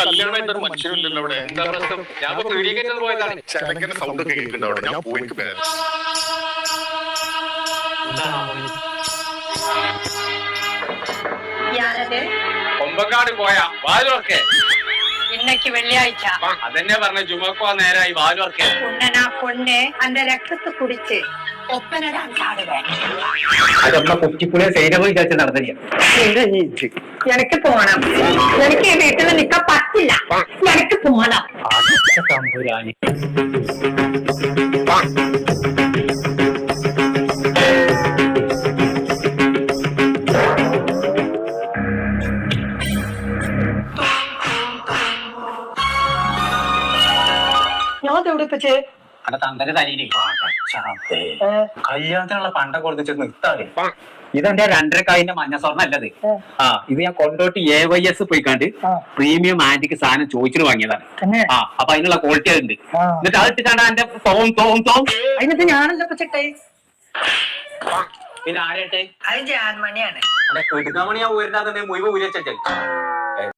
കല്യാണമായിട്ട് ഒരു അവിടെ. എന്താ പ്രശ്നം? ഞാൻ പോയതാണ്. സൗണ്ട് ഒക്കെ കേൾക്കുന്നുണ്ട് അവിടെ. ഞാൻ പോയി എനിക്ക് പോയാ. വാലുവർക്കെ. ഇന്നക്ക് വെള്ളിയാഴ്ച. അതെന്നെ പറഞ്ഞ ചുമക്കോ നേരായി വാലുവർക്കെ. ഉണ്ണനാ പൊണ്ണ് അന്റെ രക്തത്ത് കുടിച്ച് ഒപ്പനടാൻ കാടുക അതൊക്കെ കുറ്റിപ്പുളിയെ സൈനവും വിചാരിച്ച് നടന്നില്ല എനിക്ക് പോണം. എനിക്ക് ഈ വീട്ടിൽ നിൽക്കാൻ പറ്റില്ല. എനിക്ക് പോണം. തമ്പുരാന് ഞാൻ തെവിടിപ്പിച്ച് അവിടെ തന്തന്റെ തലയിൽ കല്യാണത്തിനുള്ള പണ്ട കൊടുത്തിട്ട് നിർത്താതെ. ഇതെന്റെ രണ്ടരക്കായിന്റെ മഞ്ഞ സ്വർണ അല്ലത് ആ ഇത് ഞാൻ കൊണ്ടോട്ട് എ വൈ എസ് പോയിക്കാണ്ട് പ്രീമിയം ആന്റിക്ക് സാധനം ചോദിച്ചിട്ട് വാങ്ങിയതാണ്. ആ അപ്പൊ അതിനുള്ള ക്വാളിറ്റി ഉണ്ട് എന്നിട്ട് അത് ഇട്ടിട്ടാണ് എന്റെ തോം തോം തോം അതിനകത്ത് ഞാനല്ല പച്ചട്ടെ പിന്നെ ആരട്ടെ അത് ജാൻമണിയാണ്. അതെ കെടുക്കാമണി ഞാൻ ഉയരുന്ന മുഴുവൻ ഉയരച്ചു